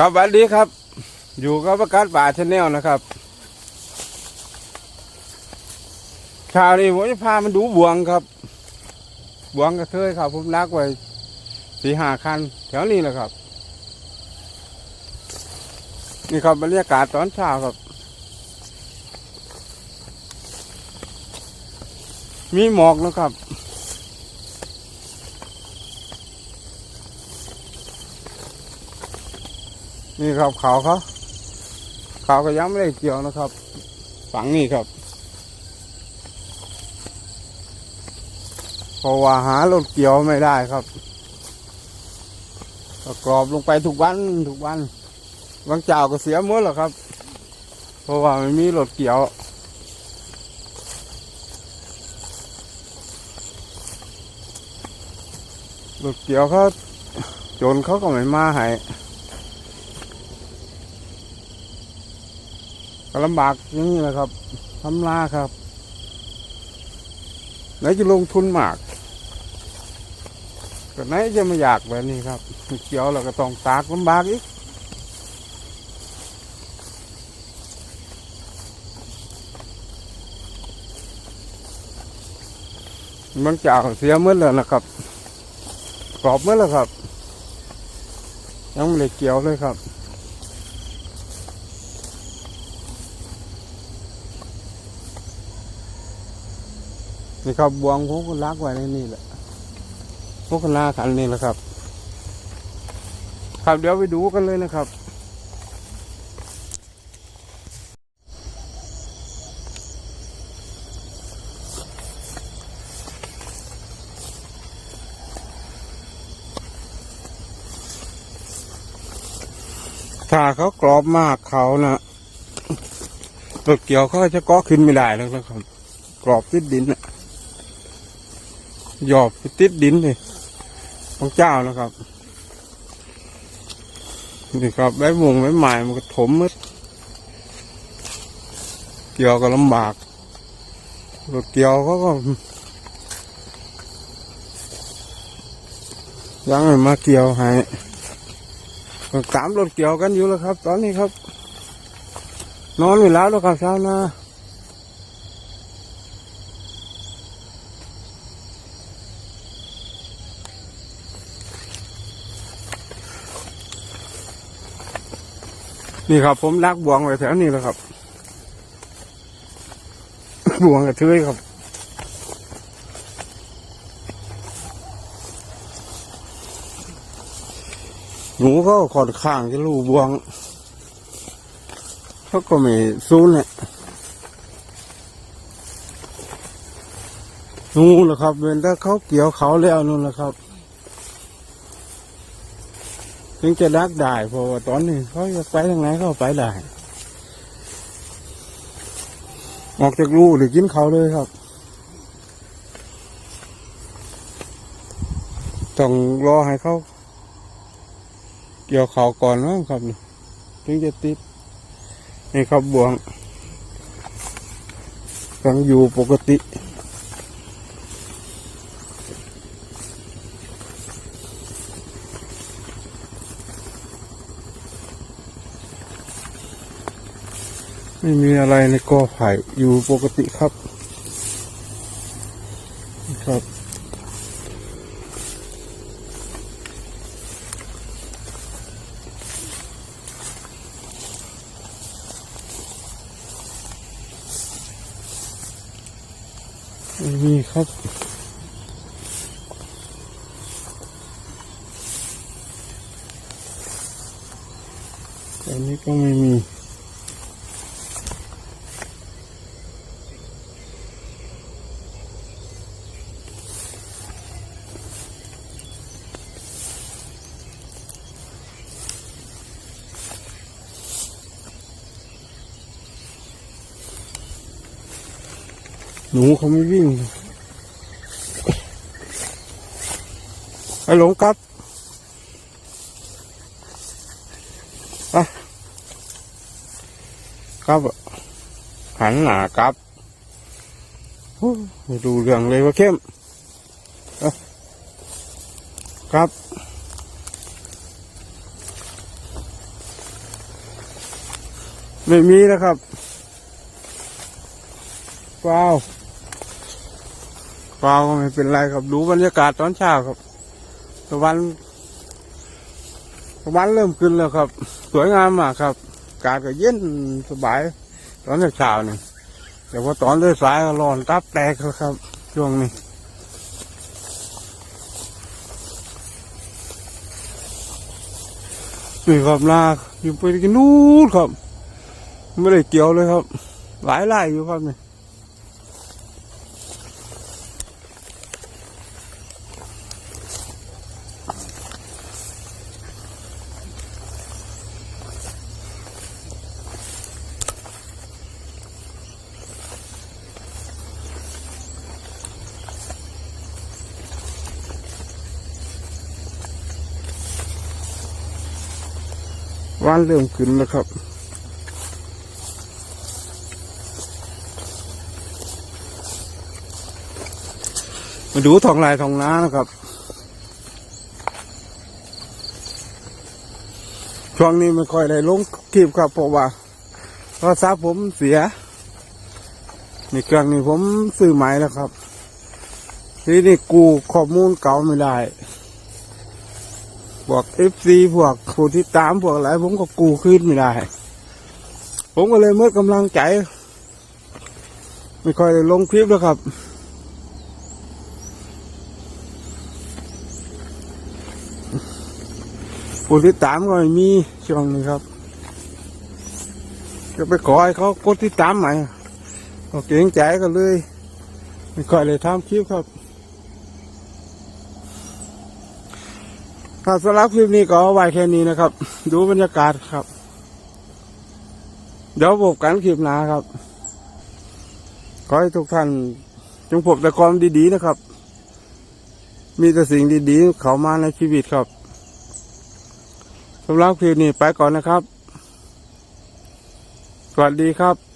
ครับสวัสดีครับ อยู่กับประกาศป่าชาแนลนะครับเช้านี้ผมจะพามาดูบวงครับ บวงกระเทยครับ ผมรักไว้สี่ห้าคัน แถวนี้แหละครับ นี่ครับบรรยากาศตอนเช้าครับ มีหมอกนะครับ นี่ครับเขาเขาเขาก็ยังไม่ได้เกี่ยวนะครับ ฝังนี่ครับเพราะว่าหารถเกี่ยวไม่ได้ครับก็กรอบลงไปทุกวันทุกวันบางเจ้าก็เสียมดแล้วครับ เพราะว่าไม่มีรถเกี่ยวรถเกี่ยวเขาโจนเขาก็ไม่มาให้ ก็ลำบากอย่างนี้แหละครับทำลาครับ ไหนจะลงทุนมากก็ไหนจะไม่อยากแบบนี้ครับเกี่ยวแล้วก็ต้องตากลำบากอีกบางเจ้าเสียเมื่อแล้วนะครับ กรอบเมื่อแล้วครับ ยังไม่ได้เกี่ยวเลยครับ นี่ครับบวงผมก็ลักไว้ในนี่แหละพวกคณะขันนี่แหละครับ ครับเดี๋ยวไปดูกันเลยนะครับ ถ้าเขากรอบมากเขานะรถเกี่ยวเขาจะเก็ขึ้นไม่ได้แล้วนะครับ กรอบติดดินนะ หยอบไปติดดินเลยของเจ้านะครับ นี่ครับใบมงใบไม้มันก็ถมหมดเกี่ยวก็ลำบากรถเกี่ยวเขาก็ยังไม่มาเกี่ยวให้ก็ตามรถเกี่ยวกันอยู่แล้วครับ ตอนนี้ครับ นอนไม่หลับแล้วครับเช้านา นี่ครับ ผมลักบวงไว้แถวนี้แล้วครับ บวงกระเทยครับหนูก็ขอดข้างจะรูบวงเขาก็ไม่ซูนเนี่ยนู่นแหละครับเป็นถ้าเขาเกี่ยวเขาแล้วนู่นแหละครับ ถึงจะดักได้เพราะว่าตอนนี้เขาจะไปทางไหนเขาไปได้ออกจากรูหรือกินเขาเลยครับ ต้องรอให้เขาเกี่ยวเขาก่อนนะครับนี่ถึงจะติดนี่ครับบวงยังอยู่ปกติ ไม่มีอะไรในกอไผ่อยู่ปกติครับ ครับไม่มีครับอันนี้ก็ไม่มี หนูเขาไม่วิ่งไอ้หลงครับไปครับหันหนากลับโอ้ไม่ดูเรื่องเลยว่าเข้มครับไม่มีนะครับเปล่า เปล่าไม่เป็นไรครับ ดูบรรยากาศตอนเช้าครับตะวันตะวันเริ่มขึ้นแล้วครับ สวยงามมากครับ อากาศก็เย็นสบาย ตอนเช้าเนี่ยแต่ว่าตอนเลือสายร้อนตับแตกครับ ช่วงนี้นี่ครับนาอยู่ไปกินนู้นครับ ไม่ได้เกี่ยวเลยครับ หลายไร่อยู่ครับนี่ วันเริ่มขึ้นแล้วครับมาดูทองลายทองน้านะครับ ช่วงนี้ไม่ค่อยได้ลงคลิปครับเพราะว่าโทรศัพท์ผมเสียในเครื่องนี้ผมซื้อใหม่แล้วครับ ทีนี้กูข้อมูลเก่าไม่ได้ พวกเอฟซีพวกผู้ที่ตามพวกอะไรผมก็กูขึ้นไม่ได้ ผมก็เลยเมื่อกำลังใจ ไม่ค่อยได้ลงคลิปแล้วครับ ผู้ที่ตามก็ไม่มีช่วงนี้ครับ จะไปขอให้เขากดติดตามใหม่ก็เกรงใจกันเลย ไม่ค่อยเลยทำคลิปครับ ถ้าสำหรับคลิปนี้ก็ไว้แค่นี้นะครับ ดูบรรยากาศครับ เดี๋ยวพบกันคลิปหน้าครับ ขอให้ทุกท่าน จงพบแต่ความดีๆนะครับ มีแต่สิ่งดีๆ เข้ามาในชีวิตครับสำหรับคลิปนี้ไปก่อนนะครับ สวัสดีครับ